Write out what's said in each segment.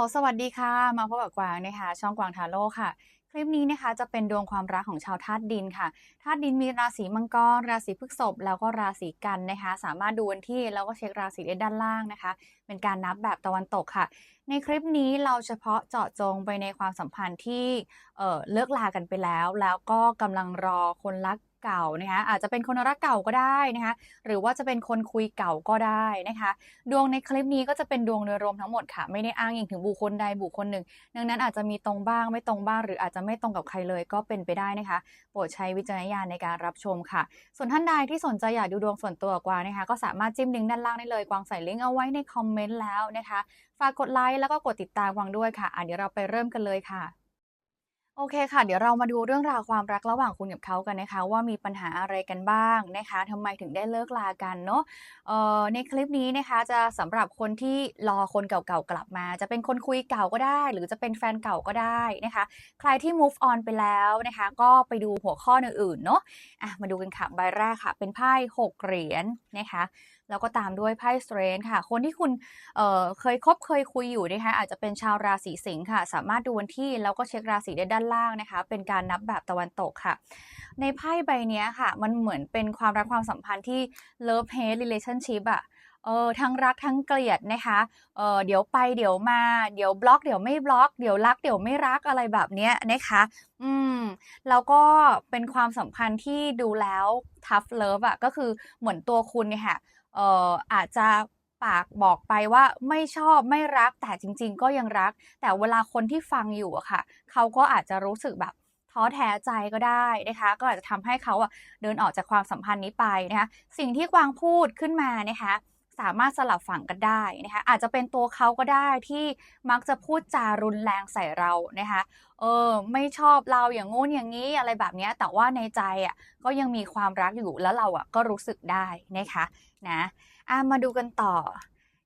ลโหลสวัสดีค่ะ มาพบกับกวางนะคะ ช่องกวางทาโร่ค่ะ คลิปนี้นะคะจะเป็นดวงความรักของชาวธาตุดินค่ะ ธาตุดินมีราศีมังกร ราศีพฤษภ แล้วก็ราศีกันนะคะ สามารถดูวันที่แล้วก็เช็คราศีได้ด้านล่างนะคะ เป็นการนับแบบตะวันตกค่ะ ในคลิปนี้เราเฉพาะเจาะจงไปในความสัมพันธ์ที่เเลิกลากันไปแล้ว แล้วก็กำลังรอคนรัก เก่านะคะอาจจะเป็นคนรักเก่าก็ได้นะคะหรือว่าจะเป็นคนคุยเก่าก็ได้นะคะดวงในคลิปนี้ก็จะเป็นดวงโดยรวมทั้งหมดค่ะ ไม่ได้อ้างอิงถึงบุคคลใดบุคคลหนึ่ง ดังนั้นอาจจะมีตรงบ้างไม่ตรงบ้าง หรืออาจจะไม่ตรงกับใครเลยก็เป็นไปได้นะคะ โปรดใช้วิจารณญาณในการรับชมค่ะ ส่วนท่านใดที่สนใจอยากดูดวงส่วนตัวกวางนะคะก็สามารถจิ้มลิงก์ด้านล่างได้เลยกวางใส่ลิงก์เอาไว้ในคอมเมนต์แล้วนะคะฝากกดไลค์แล้วก็กดติดตามกวางด้วยค่ะอะเดี๋ยวเราไปเริ่มกันเลยค่ะ โอเคค่ะ เดี๋ยวเรามาดูเรื่องราวความรักระหว่างคุณกับเขากันนะคะ ว่ามีปัญหาอะไรกันบ้างนะคะทำไมถึงได้เลิกลากันเนาะเอ่อในคลิปนี้นะคะจะสำหรับคนที่รอคนเก่าๆกลับมา จะเป็นคนคุยเก่าก็ได้ หรือจะเป็นแฟนเก่าก็ได้นะคะ ใครที่ move on ไปแล้วนะคะ ก็ไปดูหัวข้ออื่นๆเนาะอะมาดูกันค่ะใบแรกค่ะ เป็นไพ่หกเหรียญนะคะ แล้วก็ตามด้วยไพ่สเตรนค่ะ คนที่คุณเเคยคบเคยคุยอยู่นะคะอาจจะเป็นชาวราศีสิงค์ค่ะ สามารถดูวันที่แล้วก็เช็คราศีได้ด้านล่างนะคะ เป็นการนับแบบตะวันตกค่ะ ในไพ่ใบเนี้ยค่ะ มันเหมือนเป็นความรักความสัมพันธ์ที่ love hate relationship อะเออทั้งรักทั้งเกลียดนะคะ เออเดี๋ยวไปเดี๋ยวมา เดี๋ยวบล็อกเดี๋ยวไม่บล็อก เดี๋ยวรักเดี๋ยวไม่รักอะไรแบบเนี้ยนะคะ อืม แล้วก็เป็นความสัมพันธ์ที่ดูแล้ว tough love อะก็คือเหมือนตัวคุณเนี่ยค่ะ เอ่ออาจจะปากบอกไปว่าไม่ชอบไม่รักแต่จริง ๆ ก็ยังรัก แต่เวลาคนที่ฟังอยู่อะค่ะเขาก็อาจจะรู้สึกแบบท้อแท้ใจก็ได้นะคะ ก็อาจจะทำให้เขาอะเดินออกจากความสัมพันธ์นี้ไปนะคะสิ่งที่กวางพูดขึ้นมานะคะ สามารถสลับฝั่งกันได้นะคะอาจจะเป็นตัวเขาก็ได้ที่มักจะพูดจารุนแรงใส่เรานะคะเออไม่ชอบเราอย่างงู้นอย่างนี้อะไรแบบนี้แต่ว่าในใจอะก็ยังมีความรักอยู่แล้วเราอะก็รู้สึกได้นะคะนะอะมาดูกันต่อ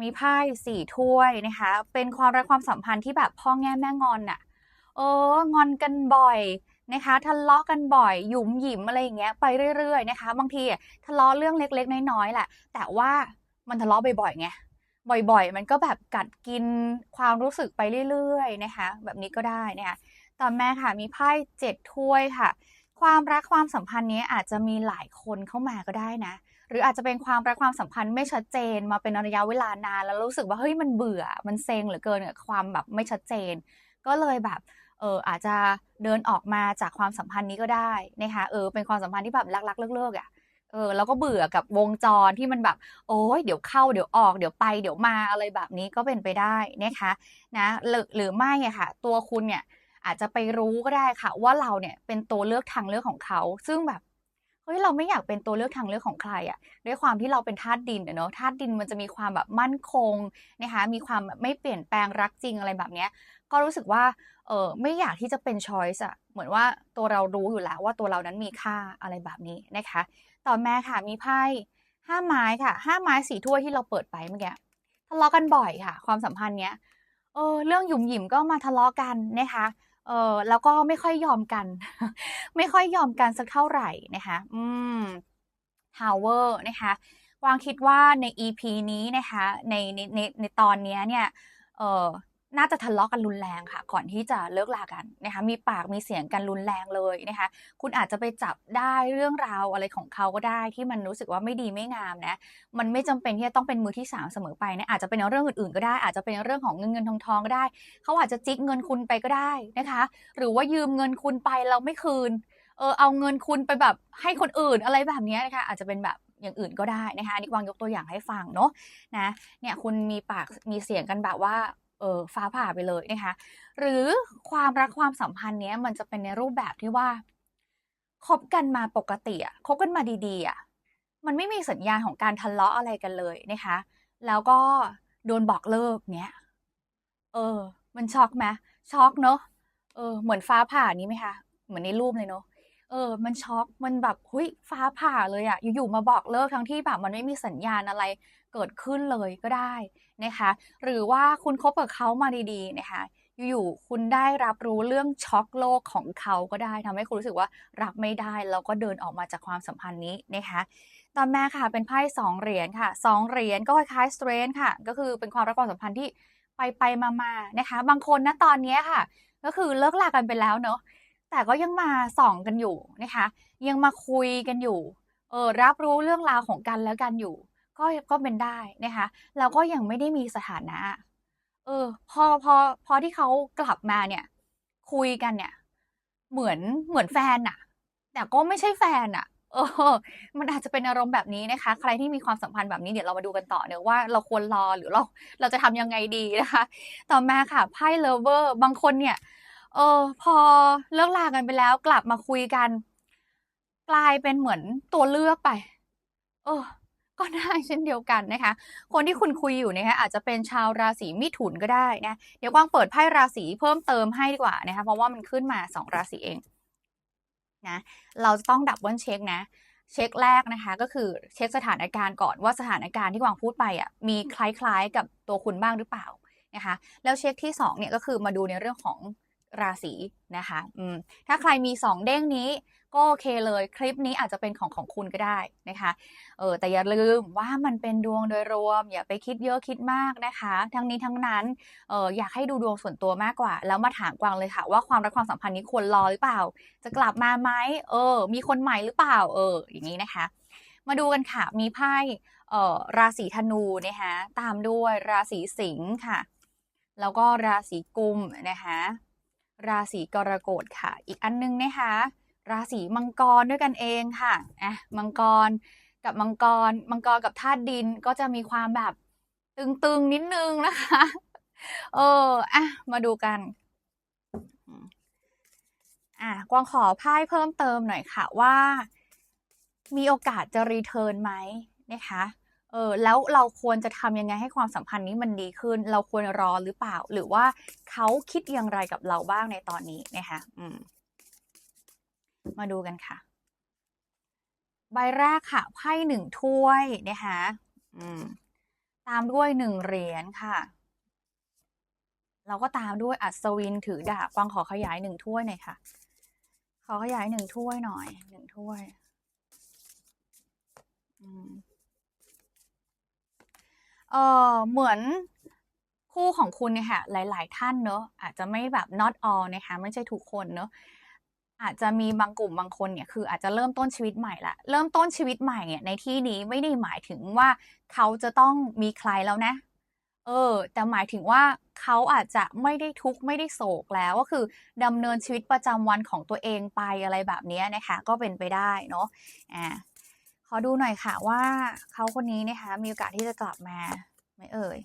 มีไพ่สี่ถ้วยนะคะ เป็นความรักความสัมพันธ์ที่แบบพ่อแง่แม่งอนอะเอองอนกันบ่อยนะคะทะเลาะกันบ่อยหยุมหยิมอะไรอย่างเงี้ยไปเรื่อยๆนะคะ บางทีทะเลาะเรื่องเล็กๆน้อยๆแหละ แต่ว่า มันทะเลาะบ่อยๆไงบ่อยๆ มันก็แบบกัดกินความรู้สึกไปเรื่อยๆนะคะแบบนี้ก็ได้นะคะต่อมาค่ะมีไพ่เจ็ดถ้วยค่ะ ความรักความสัมพันธ์นี้อาจจะมีหลายคนเข้ามาก็ได้นะ หรืออาจจะเป็นความรักความสัมพันธ์ไม่ชัดเจนมาเป็นระยะเวลานานแล้วรู้สึกว่าเฮ้ยมันเบื่อ มันเซ็งเหลือเกินกับความแบบไม่ชัดเจน ก็เลยแบบเอออาจจะเดินออกมาจากความสัมพันธ์นี้ก็ได้นะคะเออเป็นความสัมพันธ์ที่แบบรักๆเลิกๆอะ เออแล้วก็เบื่อกับวงจรที่มันแบบ โอ้ยเดี๋ยวเข้าเดี๋ยวออกเดี๋ยวไปเดี๋ยวมาอะไรแบบนี้ก็เป็นไปได้นะคะนะหรือหรือไม่อะค่ะ ตัวคุณเนี่ยอาจจะไปรู้ก็ได้ค่ะ ว่าเราเนี่ยเป็นตัวเลือกทางเลือกของเขา ซึ่งแบบเฮ้ยเราไม่อยากเป็นตัวเลือกทางเลือกของใครอะด้วยความที่เราเป็นธาตุดินเนาะธาตุดินมันจะมีความแบบมั่นคงนะคะมีความแบบไม่เปลี่ยนแปลงรักจริงอะไรแบบเนี้ยก็รู้สึกว่าเออไม่อยากที่จะเป็น choice อะเหมือนว่าตัวเรารู้อยู่แล้วว่าตัวเรานั้นมีค่าอะไรแบบนี้นะคะ ต่อมาค่ะมีไพ่ห้าไม้ค่ะห้าไม้สี่ถ้วยที่เราเปิดไปเมื่อกี้ทะเลาะกันบ่อยค่ะ ความสัมพันธ์เนี้ยเออเรื่องหยุ่มหยิมก็มาทะเลาะกันนะคะเออแล้วก็ไม่ค่อยยอมกัน ไม่ค่อยยอมกันสักเท่าไหร่นะคะอืม Tower นะคะวางคิดว่าใน EP นี้นะคะในในในในตอนเนี้ยเนี่ยเออ น่าจะทะเลาะกันรุนแรงค่ะ ก่อนที่จะเลิกลากันนะคะ มีปากมีเสียงกันรุนแรงเลยนะคะ คุณอาจจะไปจับได้เรื่องราวอะไรของเขาก็ได้ที่มันรู้สึกว่าไม่ดีไม่งามนะ มันไม่จำเป็นที่จะต้องเป็นมือที่สามเสมอไปนะ อาจจะเป็นเรื่องอื่นๆก็ได้ อาจจะเป็นเรื่องของเงินเงินทองทองก็ได้ เขาอาจจะจิกเงินคุณไปก็ได้นะคะ หรือว่ายืมเงินคุณไปเราไม่คืน เออเอาเงินคุณไปแบบให้คนอื่นอะไรแบบนี้นะคะ อาจจะเป็นแบบอย่างอื่นก็ได้นะคะอันนี้วางยกตัวอย่างให้ฟังเนาะนะ เนี่ยคุณมีปากมีเสียงกันแบบว่า เออฟ้าผ่าไปเลยนะคะ หรือความรักความสัมพันธ์เนี้ยมันจะเป็นในรูปแบบที่ว่าคบกันมาปกติอะคบกันมาดีๆอะมันไม่มีสัญญาณของการทะเลาะอะไรกันเลยนะคะ แล้วก็โดนบอกเลิกเนี้ย เออ มันช็อกไหมช็อกเนาะเออ เหมือนฟ้าผ่านี้ไหมคะ เหมือนในรูปเลยเนาะ เออ มันช็อกมันแบบเฮ้ยฟ้าผ่าเลยอะอยู่ๆมาบอกเลิกทั้งที่แบบมันไม่มีสัญญาณอะไรเกิดขึ้นเลยก็ได้นะคะ หรือว่าคุณคบกับเขามาดีๆนะคะอยู่ๆคุณได้รับรู้เรื่องช็อกโลกของเขาก็ได้ทำให้คุณรู้สึกว่ารับไม่ได้แล้วก็เดินออกมาจากความสัมพันธ์นี้นะคะต่อมาค่ะเป็นไพ่สองเหรียญค่ะสองเหรียญก็คล้ายๆสเตรนค่ะ ก็คือเป็นความรักความสัมพันธ์ที่ไปไปมามานะคะ บางคนนะตอนนี้ค่ะ ก็คือเลิกลากันไปแล้วเนอะ แต่ก็ยังมาส่องกันอยู่นะคะ ยังมาคุยกันอยู่เออรับรู้เรื่องราวของกันและกันอยู่ ก็ก็เป็นได้นะคะแล้วก็ยังไม่ได้มีสถานะเออพอพอพอที่เขากลับมาเนี่ย คุยกันเนี่ย เหมือนเหมือนแฟนน่ะแต่ก็ไม่ใช่แฟนน่ะเออ มันอาจจะเป็นอารมณ์แบบนี้นะคะ ใครที่มีความสัมพันธ์แบบนี้เดี๋ยวเรามาดูกันต่อเนอะว่าเราควรรอหรือเราเราจะทำยังไงดีนะคะ ต่อมาค่ะไพ่เลเวอร์บางคนเนี่ย เออ พอเลิกลากันไปแล้ว กลับมาคุยกัน กลายเป็นเหมือนตัวเลือกไป เออ ก็ได้เช่นเดียวกันนะคะ คนที่คุณคุยอยู่นะคะอาจจะเป็นชาวราศีมิถุนก็ได้นะ เดี๋ยวกวางเปิดไพ่ราศีเพิ่มเติมให้ดีกว่านะคะ เพราะว่ามันขึ้นมาสองราศีเองนะเราจะต้องดับเบิลเช็คนะ เช็คแรกนะคะ ก็คือเช็คสถานการณ์ก่อนว่าสถานการณ์ที่กวางพูดไปอะมีคล้ายๆกับตัวคุณบ้างหรือเปล่านะคะ แล้วเช็คที่สองเนี่ยก็คือมาดูในเรื่องของ ราศีนะคะอืมถ้าใครมีสองเด้งนี้ก็โอเคเลยคลิปนี้อาจจะเป็นของของคุณก็ได้นะคะเออแต่อย่าลืมว่ามันเป็นดวงโดยรวม อย่าไปคิดเยอะคิดมากนะคะ ทั้งนี้ทั้งนั้นเอออยากให้ดูดวงส่วนตัวมากกว่า แล้วมาถามกวางเลยค่ะ ว่าความรักความสัมพันธ์นี้ควรรอหรือเปล่า จะกลับมาไหมเออ มีคนใหม่หรือเปล่า เออ อย่างนี้นะคะ มาดูกันค่ะมีไพ่เอ่อราศีธนูนะคะตามด้วยราศีสิงค์ค่ะ แล้วก็ราศีกุมนะคะ ราศีกรกฎค่ะ อีกอันนึงนะคะ ราศีมังกรด้วยกันเองค่ะอะมังกรกับมังกร มังกรกับธาตุดินก็จะมีความแบบตึงๆนิดนึงนะคะ เอออะมาดูกันอะกวางขอไพ่เพิ่มเติมหน่อยค่ะว่า มีโอกาสจะรีเทิร์นไหมนะคะ เออแล้วเราควรจะทำยังไงให้ความสัมพันธ์นี้มันดีขึ้น เราควรรอหรือเปล่า หรือว่าเขาคิดอย่างไรกับเราบ้างในตอนนี้นะคะอืมมาดูกันค่ะ ใบแรกค่ะไพ่หนึ่งถ้วยนะคะอืมตามด้วยหนึ่งเหรียญค่ะเราก็ตามด้วยอัศวินถือดาบกวางขอขยายหนึ่งถ้วยหน่อยค่ะ ขอขยายหนึ่งถ้วยหน่อยหนึ่งถ้วย อืม เออเหมือนคู่ของคุณเนี่ยค่ะหลาย ๆ ท่านเนอะอาจจะไม่แบบ not all นะคะไม่ใช่ทุกคนเนอะอาจจะมีบางกลุ่มบางคนเนี่ยคืออาจจะเริ่มต้นชีวิตใหม่ละเริ่มต้นชีวิตใหม่เนี่ยในที่นี้ไม่ได้หมายถึงว่าเขาจะต้องมีใครแล้วนะ เออ แต่หมายถึงว่าเขาอาจจะไม่ได้ทุกข์ไม่ได้โศกแล้วก็คือดำเนินชีวิตประจำวันของตัวเองไปอะไรแบบนี้นะคะก็เป็นไปได้เนาะอ่า ขอดูหน่อยค่ะว่าเขาคนนี้นะคะมีโอกาสที่จะกลับมาไหมเอ่ย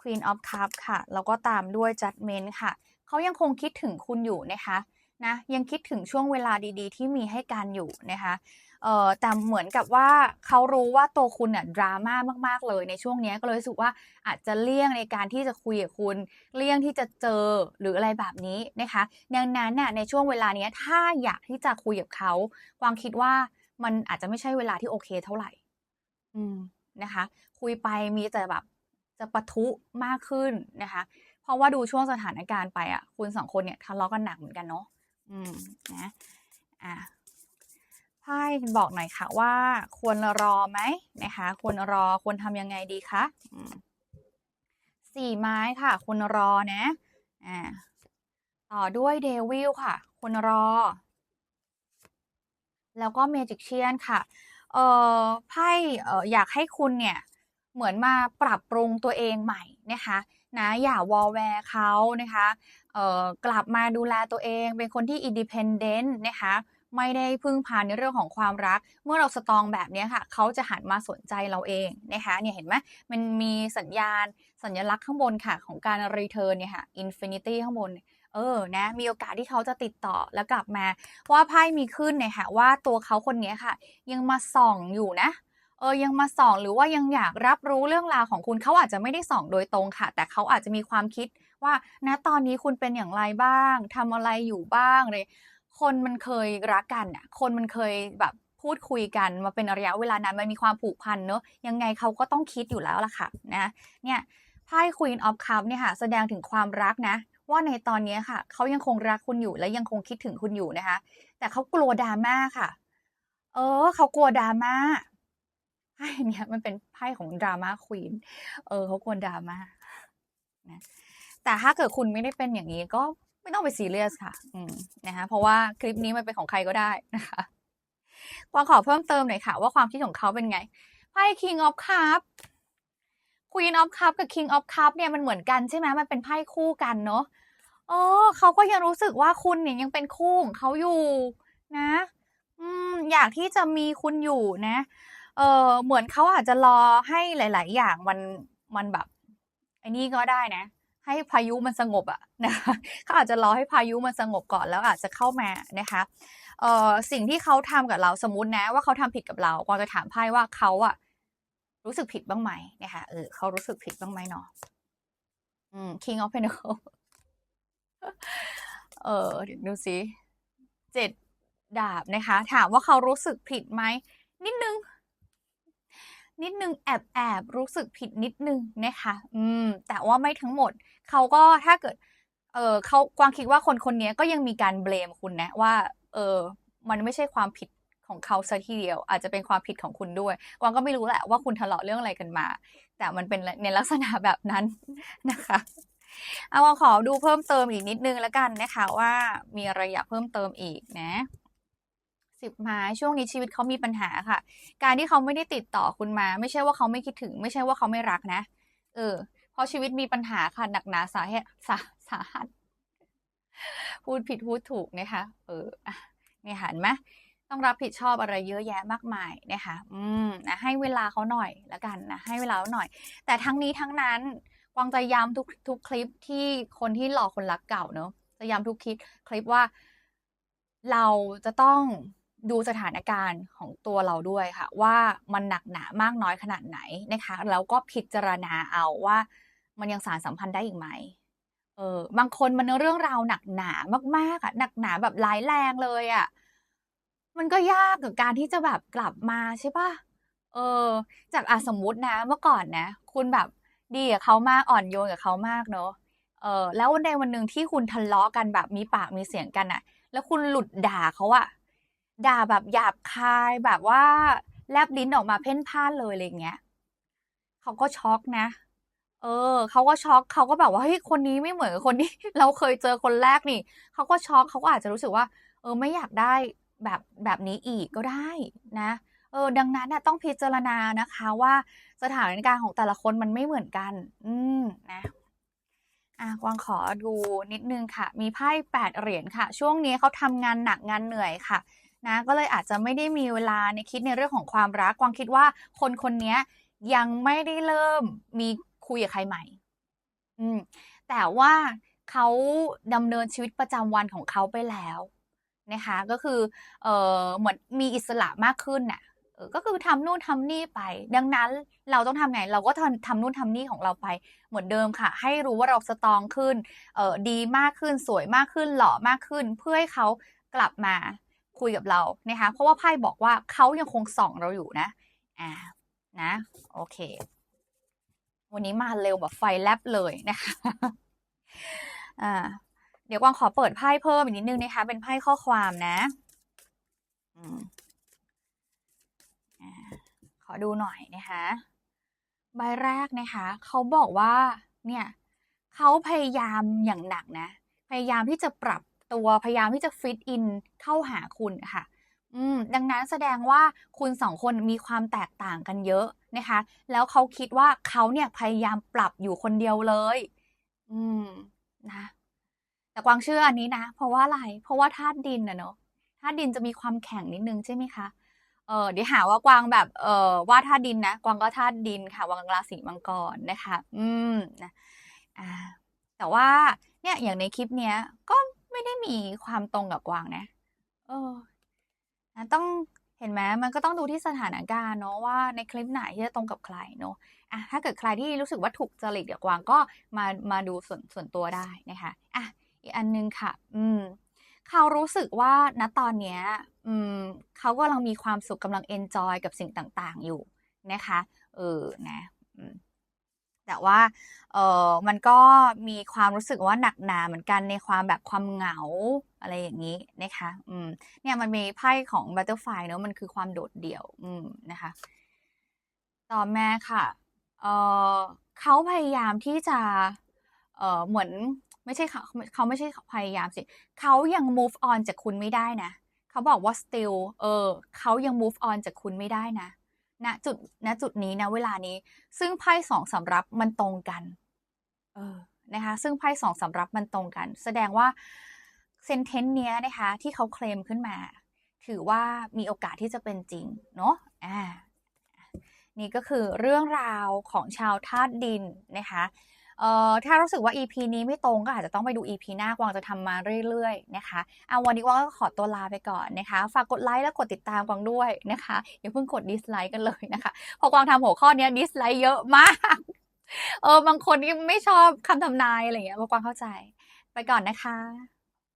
Queen of Cups ค่ะ แล้วก็ตามด้วย Judgment ค่ะ เขายังคงคิดถึงคุณอยู่นะคะนะยังคิดถึงช่วงเวลาดีๆ ที่มีให้กันอยู่นะคะเอ่อแต่เหมือนกับว่าเขารู้ว่าตัวคุณเนี่ยดราม่ามากๆเลยในช่วงนี้ก็เลยรู้สึกว่าอาจจะเลี่ยงในการที่จะคุยกับคุณ เลี่ยงที่จะเจอหรืออะไรแบบนี้นะคะดังนั้นน่ะในช่วงเวลานี้ถ้าอยากที่จะคุยกับเขาวางคิดว่า มันอาจจะไม่ใช่เวลาที่โอเคเท่าไหร่ อืมนะคะ คุยไปมีแต่แบบจะปะทุมากขึ้นนะคะ เพราะว่าดูช่วงสถานการณ์ไปอะ คุณสองคนเนี่ยทะเลาะกันหนักเหมือนกันเนาะอืมนะอะไพ่บอกหน่อยค่ะว่า ควรรอไหมนะคะ ควรรอควรทำยังไงดีคะอืมสี่ไม้ค่ะ ควรรอนะอ่าต่อด้วยเดวิลค่ะ ควรรอ แล้วก็เมจิกเชียนค่ะเอ่อไพ่อยากให้คุณเนี่ยเหมือนมาปรับปรุงตัวเองใหม่นะคะนะอย่าวอลแวร์เขานะคะเอ่อกลับมาดูแลตัวเอง เป็นคนที่อินดิเพนเดนต์นะคะไม่ได้พึ่งพาในเรื่องของความรัก เมื่อเราสตองแบบนี้ค่ะ เขาจะหันมาสนใจเราเองนะคะเนี่ยเห็นไหมมันมีสัญญาณสัญลักษณ์ข้างบนค่ะ ของการรีเทิร์นเนี่ยค่ะอินฟินิตี้ข้างบน เออนะมีโอกาสที่เขาจะติดต่อแล้วกลับมา ว่าไพ่มีขึ้นเนี่ยค่ะว่าตัวเขาคนนี้ค่ะ ยังมาส่องอยู่นะเออยังมาส่องหรือว่ายังอยากรับรู้เรื่องราวของคุณเขาอาจจะไม่ได้ส่องโดยตรงค่ะ แต่เขาอาจจะมีความคิดว่าณตอนนี้คุณเป็นอย่างไรบ้างทำอะไรอยู่บ้างเลยคนมันเคยรักกันอะคนมันเคยแบบพูดคุยกันมาเป็นระยะเวลานานมันมีความผูกพันเนอะยังไงเขาก็ต้องคิดอยู่แล้วล่ะค่ะนะเนี่ยไพ่ Queen of Cups เนี่ยค่ะแสดงถึงความรักนะ ว่าในตอนนี้ค่ะ เขายังคงรักคุณอยู่และยังคงคิดถึงคุณอยู่นะคะ แต่เขากลัวดราม่าค่ะ เออ เขากลัวดราม่าไพ่เนี่ยมันเป็นไพ่ของดราม่าควีนเออเขากลัวดราม่านะแต่ถ้าเกิดคุณไม่ได้เป็นอย่างนี้ก็ไม่ต้องไปซีเรียสค่ะ อืมนะคะเพราะว่าคลิปนี้มันเป็นของใครก็ได้นะคะกวางขอเพิ่มเติมหน่อยค่ะ ว่าความคิดของเขาเป็นไงไพ่ King of Cup Queen of Cup กับ King of Cup เนี่ยมันเหมือนกันใช่ไหมมันเป็นไพ่คู่กันเนาะ เออเขาก็ยังรู้สึกว่าคุณเนี่ยยังเป็นคู่ของเขาอยู่นะ อืม อยากที่จะมีคุณอยู่นะ เออเหมือนเขาอาจจะรอให้หลาย ๆ อย่างมันมันแบบไอ้นี่ก็ได้นะ ให้พายุมันสงบอะนะคะเขาอาจจะรอให้พายุมันสงบก่อนแล้วอาจจะเข้ามานะคะเอ่อสิ่งที่เขาทำกับเราสมมตินะ ว่าเขาทำผิดกับเรากวางจะถามไพ่ว่าเขาอะรู้สึกผิดบ้างไหมนะคะเออเขารู้สึกผิดบ้างไหมเนาะอืม King of Pentacles ออเดี๋ยวดูสิเจ็ดดาบนะคะ ถามว่าเขารู้สึกผิดไหม นิดนึง นิดนึงแอบแอบรู้สึกผิดนิดนึงนะคะ อืม แต่ว่าไม่ทั้งหมด เขาก็ถ้าเกิด เออเขากวางคิดว่าคนคนนี้ก็ยังมีการเบลมคุณนะ ว่า เออ มันไม่ใช่ความผิดของเขาซะทีเดียว อาจจะเป็นความผิดของคุณด้วย กวางก็ไม่รู้แหละว่าคุณทะเลาะเรื่องอะไรกันมา แต่มันเป็นในลักษณะแบบนั้นนะคะ เอาขอดูเพิ่มเติมอีกนิดนึงแล้วกันนะคะว่ามีอะไรอยากเพิ่มเติมอีกนะสิบไม้ช่วงนี้ชีวิตเขามีปัญหาค่ะ การที่เขาไม่ได้ติดต่อคุณมา ไม่ใช่ว่าเขาไม่คิดถึง ไม่ใช่ว่าเขาไม่รักนะ เออเพราะชีวิตมีปัญหาค่ะหนักหนาสาเหตุสาสาหัสพูดผิดพูดถูกนะคะ เออเนี่ยห็นไหมต้องรับผิดชอบอะไรเยอะแยะมากมายนะคะ อืมนะให้เวลาเขาหน่อยละกันนะให้เวลาเขาหน่อย แต่ทั้งนี้ทั้งนั้น กวางจะย้ำทุกทุกคลิปที่คนที่หลอกคนรักเก่าเนอะจะย้ำทุกคลิปคลิปว่า เราจะต้องดูสถานการณ์ของตัวเราด้วยค่ะ ว่ามันหนักหนามากน้อยขนาดไหนนะคะแล้วก็พิจารณาเอาว่า มันยังสารสัมพันธ์ได้อีกไหมเออบางคนมันเรื่องราวหนักหนามากๆอะหนักหนาแบบร้ายแรงเลยอะมันก็ยากกับการที่จะแบบกลับมาใช่ปะเออ จากอาสมมุตินะ เมื่อก่อนนะ คุณแบบ ดีกับเขามากอ่อนโยนกับเขามากเนอะเออแล้ววันใดวันหนึ่งที่คุณทะเลาะกันแบบมีปากมีเสียงกันอะแล้วคุณหลุดด่าเขาอะด่าแบบหยาบคายแบบว่าแลบลิ้นออกมาเพ่นพ่านเลยอะไรเงี้ยเขาก็ช็อกนะ เออเขาก็ช็อกเขาก็แบบว่าเฮ้ยคนนี้ไม่เหมือนคนที่เราเคยเจอคนแรกนี่เขาก็ช็อกเขาก็อาจจะรู้สึกว่า เออไม่อยากได้แบบแบบนี้อีกก็ได้นะ เออดังนั้นนะต้องพิจารณานะคะว่าสถานการณ์ของแต่ละคนมันไม่เหมือนกัน อืมนะอะกวางขอดูนิดนึงค่ะ มีไพ่แปดเหรียญค่ะ ช่วงนี้เขาทำงานหนักงานเหนื่อยค่ะนะก็เลยอาจจะไม่ได้มีเวลาในคิดในเรื่องของความรักกวางคิดว่าคนคนนี้ยังไม่ได้เริ่มมีคุยกับใครใหม่ อืม แต่ว่าเขาดำเนินชีวิตประจำวันของเขาไปแล้วนะคะ ก็คือ เออเหมือนมีอิสระมากขึ้นน่ะ ก็คือทำนู่นทำนี่ไป ดังนั้นเราต้องทำไง เราก็ทำทำนู่นทำนี่ของเราไป เหมือนเดิมค่ะ ให้รู้ว่าเราสตรองขึ้นเออดีมากขึ้นสวยมากขึ้นหล่อมากขึ้น เพื่อให้เขากลับมาคุยกับเรานะคะ เพราะว่าไพ่บอกว่าเขายังคงส่องเราอยู่นะอ่านะโอเค วันนี้มาเร็วแบบไฟแลบเลยนะคะอ่าเดี๋ยวกวางขอเปิดไพ่เพิ่มอีกนิดนึงนะคะ เป็นไพ่ข้อความนะ อืม อดูหน่อยนะคะใบแรกนะคะเขาบอกว่าเนี่ยเขาพยายามอย่างหนักนะ พยายามที่จะปรับตัวพยายามที่จะฟิตอินเข้าหาคุณค่ะ อืม ดังนั้นแสดงว่าคุณสองคนมีความแตกต่างกันเยอะนะคะ แล้วเขาคิดว่าเขาเนี่ยพยายามปรับอยู่คนเดียวเลย อืมนะ แต่กวางเชื่ออันนี้นะ เพราะว่าอะไร เพราะว่าธาตุดินนะเนาะธาตุดินจะมีความแข็งนิดนึงใช่ไหมคะ เออเดี๋ยวหาว่ากวางแบบเออว่าธาตุดินนะกวางก็ธาตุดินค่ะวางราศีมังกรนะคะ อืมนะอ่าแต่ว่าเนี่ยอย่างในคลิปเนี้ยก็ไม่ได้มีความตรงกับกวางนะเออนะต้องเห็นไหมมันก็ต้องดูที่สถานการณ์เนาะว่าในคลิปไหนที่จะตรงกับใครเนาะอะถ้าเกิดใครที่รู้สึกว่าถูกจริตกับกวางก็มามาดูส่วนส่วนตัวได้นะคะอะอีกอันนึงค่ะ อืม เขารู้สึกว่าณตอนเนี้ยอืมเขากำลังมีความสุขกำลังเอนจอยกับสิ่งต่าง ๆ อยู่นะคะเออนะแต่ว่าเออมันก็มีความรู้สึกว่าหนักหนาเหมือนกันในความแบบความเหงาอะไรอย่างนี้นะคะอืมเนี่ยมันมีไพ่ของบัตเตอร์ไฟเนอะมันคือความโดดเดี่ยวอืมนะคะ ต่อแม่ค่ะเออเขาพยายามที่จะ เออเหมือนไม่ใช่เขาเขาไม่ใช่พยายามสิเขายัง move on จากคุณไม่ได้นะเขาบอกว่า still เออเขายัง move on จากคุณไม่ได้นะณจุดณจุดนี้ณเวลานี้ ซึ่งไพ่สองสำรับมันตรงกัน เออนะคะ ซึ่งไพ่สองสำรับมันตรงกัน แสดงว่าเซนเทนต์เนี้ยนะคะ ที่เขาเคลมขึ้นมา ถือว่ามีโอกาสที่จะเป็นจริง เนาะอ่านี่ก็คือเรื่องราวของชาวธาตุดินนะคะ เอ่อถ้ารู้สึกว่า EP นี้ไม่ตรงก็อาจจะต้องไปดู EP หน้ากวางจะทำมาเรื่อยๆนะคะเอาวันนี้กวางก็ขอตัวลาไปก่อนนะคะ ฝากกดไลค์และกดติดตามกวางด้วยนะคะอย่าเพิ่งกดดิสไลค์กันเลยนะคะเพอกวางทำหัวข้อเนี้ดิสไลค์เยอะมากเออบางคนนี่ไม่ชอบคำทำนายอะไรเงี้ยกวางเข้าใจ ไปก่อนนะคะ